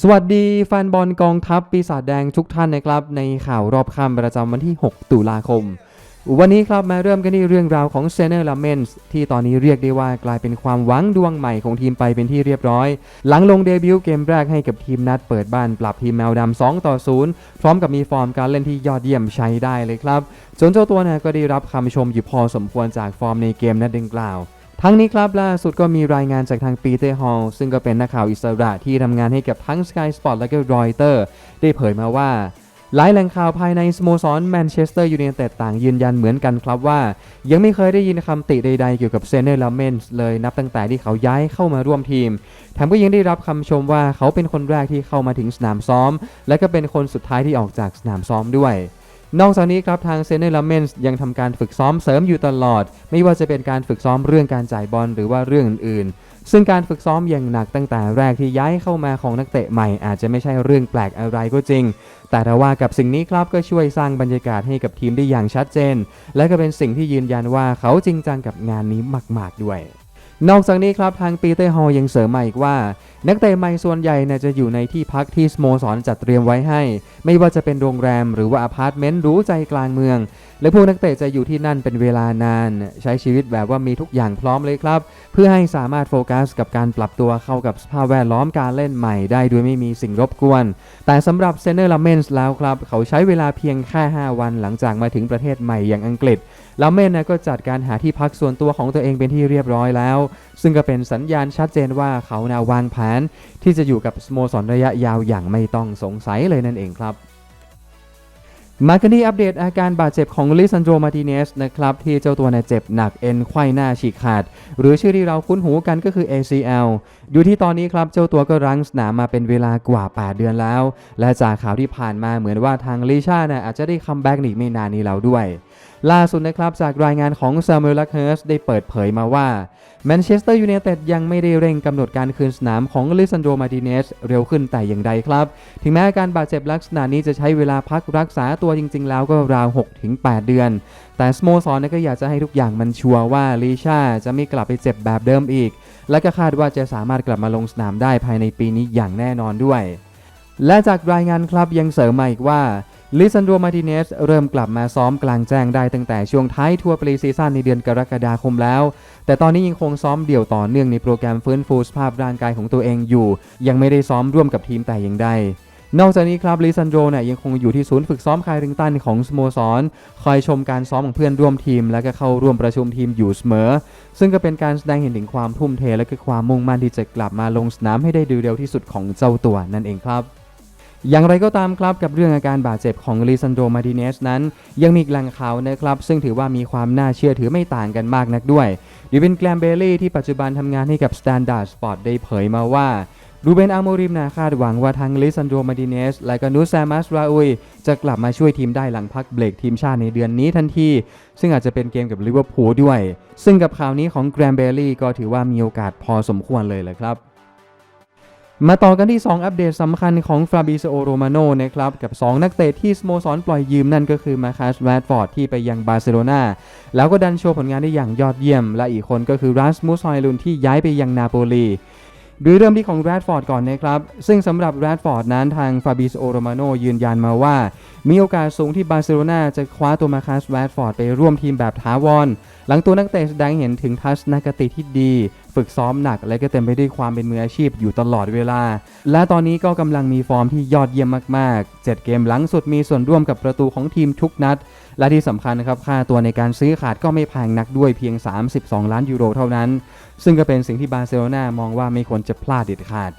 สวัสดีแฟนบอลกองทัพปีศาจแดงทุกท่านนะครับ ในข่าวรอบค่ำประจำวันที่ 6 ตุลาคม วันนี้ครับมาเริ่มกันที่เรื่องราวของเซเนอร์ลาเมนส์ที่ตอนนี้เรียกได้ว่ากลายเป็นความหวังดวงใหม่ของทีมไปเป็นที่เรียบร้อย หลังลงเดบิวต์เกมแรกให้กับทีมนัดเปิดบ้านปรับทีมแมวดำ2ต่อ 0 พร้อมกับมีฟอร์มการเล่นที่ยอดเยี่ยมใช้ได้เลยครับส่วนเจ้าตัวนี่ยก็ได้รับคำชมอยู่พอสมควรจากฟอร์มในเกมนัดดังกล่าว ทั้งนี้ครับล่าสุดก็มีรายงานจากทางปีเตอร์ฮอลซึ่งก็เป็นนักข่าวอิสระที่ทำงานให้กับทั้ง Sky Sport และก็รอยเตอร์ได้เผยมาว่า หลายแหล่งข่าวภายในสโมสรแมนเชสเตอร์ยูไนเต็ดต่างยืนยันเหมือนกันครับว่า ยังไม่เคยได้ยินคำติใดๆเกี่ยวกับเซเนอร์ลาเมนส์เลยนับตั้งแต่ที่เขาย้ายเข้ามาร่วมทีมแถมก็ยังได้รับคำชมว่าเขาเป็นคนแรกที่เข้ามาถึงสนามซ้อม และก็เป็นคนสุดท้ายที่ออกจากสนามซ้อมด้วย นอกจากนี้ครับทางเซนเนอร์ลาเมนส์ยังทำการฝึกซ้อมเสริมอยู่ตลอด ไม่ว่าจะเป็นการฝึกซ้อมเรื่องการจ่ายบอลหรือว่าเรื่องอื่นๆ ซึ่งการฝึกซ้อมอย่างหนักตั้งแต่แรกที่ย้ายเข้ามาของนักเตะใหม่อาจจะไม่ใช่เรื่องแปลกอะไรก็จริง แต่ถ้าว่ากับสิ่งนี้ครับก็ช่วยสร้างบรรยากาศให้กับทีมได้อย่างชัดเจน และก็เป็นสิ่งที่ยืนยันว่าเขาจริงจังกับงานนี้มาก ๆด้วย นอกจากนี้ครับทางปีเตอร์ฮอลยังเสริมมาอีกว่า นักเตะใหม่ส่วนใหญ่เนี่ยจะอยู่ในที่พักที่สโมสรจัดเตรียมไว้ให้ ไม่ว่าจะเป็นโรงแรมหรือว่าอพาร์ตเมนต์รู้ใจกลางเมือง และพวกนักเตะจะอยู่ที่นั่นเป็นเวลานาน ใช้ชีวิตแบบว่ามีทุกอย่างพร้อมเลยครับ เพื่อให้สามารถโฟกัสกับการปรับตัวเข้ากับสภาพแวดล้อมการเล่นใหม่ได้โดยไม่มีสิ่งรบกวน แต่สำหรับเซนเนอร์ลาเมนส์แล้วครับเขาใช้เวลาเพียงแค่5วันหลังจากมาถึงประเทศใหม่อย่างอังกฤษ แลาเมนนะก็จัดการหาที่พักส่วนตัวของตัวเองเป็นที่เรียบร้อยแล้ว ซึ่งก็เป็นสัญญาณชัดเจนว่าเขานาวางแผน ที่จะอยู่กับสโมสรระยะยาวอย่างไม่ต้องสงสัยเลยนั่นเองครับมากันที่อัปเดตอาการบาดเจ็บของลิซันโดมาติเนสนะครับ ที่เจ้าตัวเนี่ยเจ็บหนักเอ็นไขว้หน้าฉีกขาด หรือชื่อที่เราคุ้นหูกันก็คือ ACL ดูที่ตอนนี้ครับ เจ้าตัวก็รั้งสนามมาเป็นเวลากว่า 8 เดือนแล้ว และจากข่าวที่ผ่านมาเหมือนว่าทางลิชาเนี่ยอาจจะได้คัมแบ็กอีกไม่นานนี้แล้วด้วย ล่าสุดนะครับจากรายงานของซามูเอลลักเฮิร์สได้เปิดเผยมาว่าแมนเชสเตอร์ยูไนเต็ดยังไม่ได้เร่งกำหนดการคืนสนามของลิซันโดมาติเนสเร็วขึ้นแต่อย่างใดครับ ถึงแม้อาการบาดเจ็บลักษณะนี้จะใช้เวลาพักรักษาตัวจริง ๆ แล้วก็ราว 6-8 เดือน แต่สโมสรเนี่ยก็อยากจะให้ทุกอย่างมันชัวร์ว่าลิชาจะไม่กลับไปเจ็บแบบเดิมอีก และก็คาดว่าจะสามารถกลับมาลงสนามได้ภายในปีนี้อย่างแน่นอนด้วยและจากรายงานครับยังเสริมมาอีกว่า ลิซันโดมาติเนสเริ่มกลับมาซ้อมกลางแจ้งได้ตั้งแต่ช่วงท้ายทัวร์ปรีซีซั่นในเดือนกรกฎาคมแล้ว แต่ตอนนี้ยังคงซ้อมเดี่ยวต่อเนื่องในโปรแกรมฟื้นฟูสภาพร่างกายของตัวเองอยู่ ยังไม่ได้ซ้อมร่วมกับทีมแต่อย่างใดนอกจากนี้ครับลิซันโดเนี่ยยังคงอยู่ที่ศูนย์ฝึกซ้อมคายริงตันของสโมสร คอยชมการซ้อมของเพื่อนร่วมทีม และก็เข้าร่วมประชุมทีมอยู่เสมอ ซึ่งก็เป็นการแสดงเห็นถึงความทุ่มเทและก็ความมุ่งมั่นที่จะกลับมาลงสนามให้ได้ดูเร็วที่สุดของเจ้าตัวนั่นเองครับ อย่างไรก็ตามครับกับเรื่องอาการบาดเจ็บของลิซันโดมาติเนสนั้น ยังมีแหล่งข่าวนะครับ ซึ่งถือว่ามีความน่าเชื่อถือไม่ต่างกันมากนักด้วยดิวินแกลมเบลลี่ที่ปัจจุบันทำงานให้กับ Standard Sport ได้เผยมาว่ารูเบนอาโมริมนาคาดหวังว่าทั้งลิซันโดมาติเนส และก็นูซามัสราอุย จะกลับมาช่วยทีมได้หลังพักเบรกทีมชาติในเดือนนี้ทันที ซึ่งอาจจะเป็นเกมกับลิเวอร์พูลด้วย ซึ่งกับข่าวนี้ของแกรมเบลลี่ก็ถือว่ามีโอกาสพอสมควรเลยแหละครับ มาต่อกันที่ 2 อัปเดตสำคัญของฟราบิโซโรมาโนนะครับ กับ 2 นักเตะที่สโมสรปล่อยยืมนั่นก็คือมาคัสแรดฟอร์ดที่ไปยังบาร์เซโลนาแล้วก็ดันโชว์ผลงานได้อย่างยอดเยี่ยม และอีกคนก็คือรัสมุสฮอยลุนที่ย้ายไปยังนาโปลีโดยเริ่มที่ของแรดฟอร์ดก่อนนะครับ ซึ่งสำหรับแรดฟอร์ดนั้นทางฟาบิโอโรมาโนยืนยันมาว่า มีโอกาสสูงที่บาร์เซโลนาจะคว้าตัวมาคัสแรดฟอร์ดไปร่วมทีมแบบถาวร หลังตัวนักเตะแสดงเห็นถึงทัศนคติที่ดี ฝึกซ้อมหนัก และก็เต็มไปด้วยความเป็นมืออาชีพอยู่ตลอดเวลา และตอนนี้ก็กำลังมีฟอร์มที่ยอดเยี่ยมมากๆ 7 เกมหลังสุดมีส่วนร่วมกับประตูของทีมทุกนัด และที่สำคัญนะครับค่าตัวในการซื้อขาดก็ไม่แพงนักด้วยเพียง 32 ล้านยูโรเท่านั้น ซึ่งก็เป็นสิ่งที่บาร์เซโลนามองว่าไม่ควรจะพลาดเด็ดขาด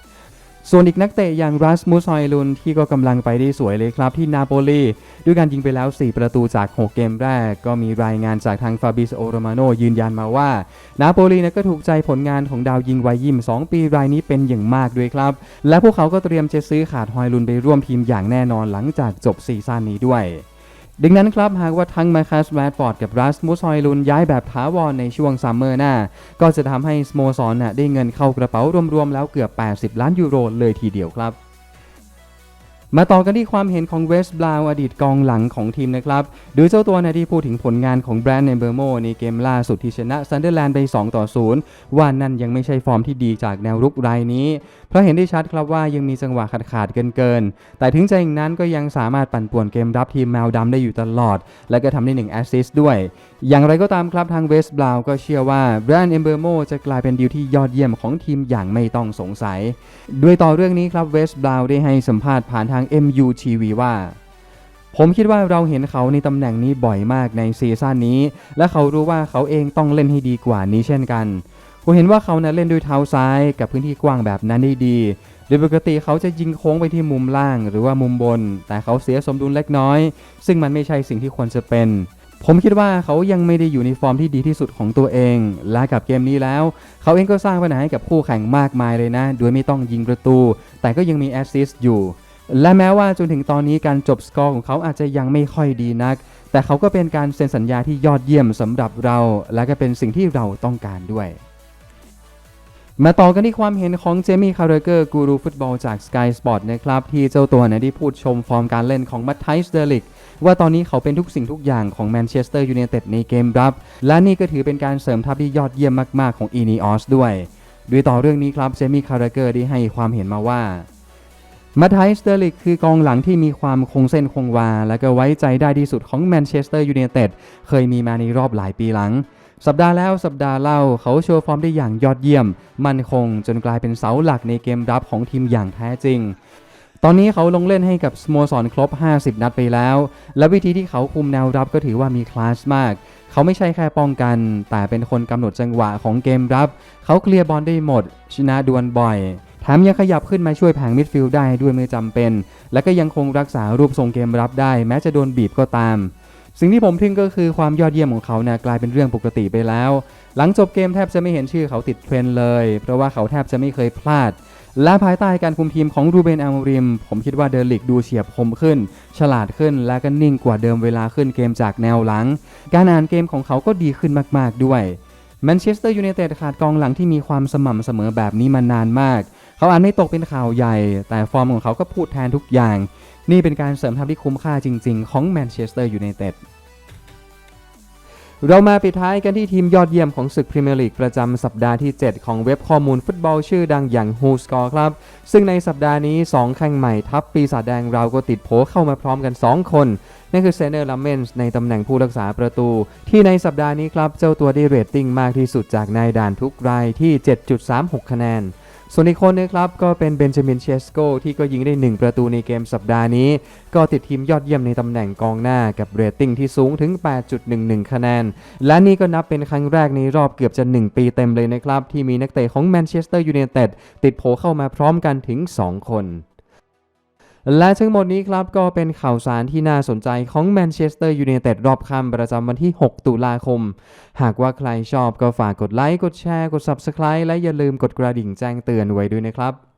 ส่วนอีกนักเตะอย่างรัสมุสฮอยลุนที่ก็กำลังไปได้สวยเลยครับที่นาโปลีด้วยการยิงไปแล้ว 4 ประตูจาก 6 เกมแรก ก็มีรายงานจากทางฟาบิสโอโรมาโนยืนยันมาว่า นาโปลีนะก็ถูกใจผลงานของดาวยิงวัยยิม2 ปีรายนี้เป็นอย่างมากด้วยครับ และพวกเขาก็เตรียมจะซื้อขาดฮอยลุนไปร่วมทีมอย่างแน่นอนหลังจากจบซีซั่นนี้ด้วย ดังนั้นครับ หากว่าทั้งมาคัสแรดฟอร์ดกับรัสมุสฮอยลุนย้ายแบบถาวรในช่วงซัมเมอร์หน้า ก็จะทำให้สโมสรนะได้เงินเข้ากระเป๋ารวมๆแล้วเกือบ 80 ล้านยูโรเลยทีเดียวครับ มาต่อกันที่ความเห็นของเวสบราวอดีตกองหลังของทีมนะครับโดยเจ้าตัวนะที่พูดถึงผลงานของแบรนด์เนเบอร์โมในเกมล่าสุดที่ชนะซันเดอร์แลนด์ไป 2 ต่อ 0 ว่านั่นยังไม่ใช่ฟอร์มที่ดีจากแนวรุกรายนี้ เพราะเห็นได้ชัดครับว่ายังมีจังหวะขาดขาดเกินเกินๆแต่ถึงใจอย่างนั้นก็ยังสามารถปั่นป่วนเกมรับทีมแมวดำได้อยู่ตลอด และก็ทำได้1แอสซิสต์ด้วย อย่างไรก็ตามครับทางเวสบราวก็เชื่อว่าแบรนด์เอมเบอร์โมจะกลายเป็นดีลที่ยอดเยี่ยมของทีมอย่างไม่ต้องสงสัย ด้วยต่อเรื่องนี้ครับเวสบราวได้ให้สัมภาษณ์ผ่านทาง MUTV ว่า ผมคิดว่าเราเห็นเขาในตำแหน่งนี้บ่อยมากในซีซั่นนี้ และเขารู้ว่าเขาเองต้องเล่นให้ดีกว่านี้เช่นกัน ผมเห็นว่าเขานะเล่นด้วยเท้าซ้ายกับพื้นที่กว้างแบบนั้นได้ดี โดยปกติเขาจะยิงโค้งไปที่มุมล่างหรือว่ามุมบน แต่เขาเสียสมดุลเล็กน้อย ซึ่งมันไม่ใช่สิ่งที่ควรจะเป็นผมคิดว่าเขายังไม่ได้อยู่ในฟอร์มที่ดีที่สุดของตัวเอง และกับเกมนี้แล้ว เขาเองก็สร้างปัญหาให้กับคู่แข่งมากมายเลยนะ โดยไม่ต้องยิงประตู แต่ก็ยังมีแอสซิสต์อยู่ และแม้ว่าจนถึงตอนนี้การจบสกอร์ของเขาอาจจะยังไม่ค่อยดีนัก แต่เขาก็เป็นการเซ็นสัญญาที่ยอดเยี่ยมสำหรับเรา และก็เป็นสิ่งที่เราต้องการด้วย มาต่อกันที่ความเห็นของเจมี่คาร์เรเกอร์กูรูฟุตบอลจาก Sky Sport นะครับ ที่เจ้าตัวนะได้พูดชมฟอร์มการเล่นของมัตไทส์เดลิกว่าตอนนี้เขาเป็นทุกสิ่งทุกอย่างของแมนเชสเตอร์ยูไนเต็ดในเกมรับ และนี่ก็ถือเป็นการเสริมทัพที่ยอดเยี่ยมมาก ๆ ของอีนีออสด้วย ด้วยต่อเรื่องนี้ครับเจมี่คาร์เรเกอร์ได้ให้ความเห็นมาว่า มาไทส์เดลิกคือกองหลังที่มีความคงเส้นคงวา และก็ไว้ใจได้ที่สุดของแมนเชสเตอร์ยูไนเต็ดเคยมีมาในรอบหลายปีหลัง สัปดาห์แล้วสัปดาห์เล่าเขาโชว์ฟอร์มได้อย่างยอดเยี่ยม มั่นคงจนกลายเป็นเสาหลักในเกมรับของทีมอย่างแท้จริงตอนนี้เขาลงเล่นให้กับสโมสรครบ 50 นัดไปแล้ว และวิธีที่เขาคุมแนวรับก็ถือว่ามีคลาสมาก เขาไม่ใช่แค่ป้องกัน แต่เป็นคนกำหนดจังหวะของเกมรับ เขาเคลียร์บอลได้หมด ชนะดวลบ่อย มยังขยับขึ้นมาช่วยแผงมิดฟิลด์ได้ด้วยเมื่อจำเป็น และก็ยังคงรักษารูปทรงเกมรับได้ แม้จะโดนบีบก็ตาม สิ่งที่ผมทึ่งก็คือความยอดเยี่ยมของเขาเนี่ยกลายเป็นเรื่องปกติไปแล้ว หลังจบเกมแทบจะไม่เห็นชื่อเขาติดเทรนเลย เพราะว่าเขาแทบจะไม่เคยพลาด และภายใต้การคุมทีมของรูเบนอาโมริม ผมคิดว่าเดลิกดูเฉียบคมขึ้น ฉลาดขึ้นและก็นิ่งกว่าเดิมเวลาขึ้นเกมจากแนวหลัง การอ่านเกมของเขาก็ดีขึ้นมาก ๆด้วย แมนเชสเตอร์ยูไนเต็ดขาดกองหลังที่มีความสม่ำเสมอแบบนี้มานานมาก เขาอาจไม่ตกเป็นข่าวใหญ่ แต่ฟอร์มของเขาก็พูดแทนทุกอย่าง นี่เป็นการเสริมทัพที่คุ้มค่าจริง ๆ ของแมนเชสเตอร์ยูไนเต็ด เรามาปิดท้ายกันที่ทีมยอดเยี่ยมของศึกพรีเมียร์ลีกประจำสัปดาห์ที่ 7 ของเว็บข้อมูลฟุตบอลชื่อดังอย่าง Who Score ครับ ซึ่งในสัปดาห์นี้ 2 แข่งใหม่ทัพปีศาจแดงเราก็ติดโผเข้ามาพร้อมกัน 2 คน นั่นคือเซเนอร์ลัมเมนส์ในตำแหน่งผู้รักษาประตู ที่ในสัปดาห์นี้ครับ เจ้าตัวได้เรตติ้งมากที่สุดจากนายด่านทุกรายที่ 7.36 คะแนน ส่วนอีกคนนะครับก็เป็นเบนจามินเชสโกที่ก็ยิงได้ 1 ประตูในเกมสัปดาห์นี้ ก็ติดทีมยอดเยี่ยมในตำแหน่งกองหน้ากับเรตติ้งที่สูงถึง 8.11 คะแนน และนี่ก็นับเป็นครั้งแรกในรอบเกือบจะ 1 ปีเต็มเลยนะครับ ที่มีนักเตะของแมนเชสเตอร์ยูไนเต็ดติดโผเข้ามาพร้อมกันถึง 2 คน และทั้งหมดนี้ครับก็เป็นข่าวสารที่น่าสนใจของแมนเชสเตอร์ยูไนเต็ดรอบค่ำประจำวันที่ 6 ตุลาคม หากว่าใครชอบก็ฝากกดไลค์ กดแชร์ กด Subscribe และอย่าลืมกดกระดิ่งแจ้งเตือนไว้ด้วยนะครับ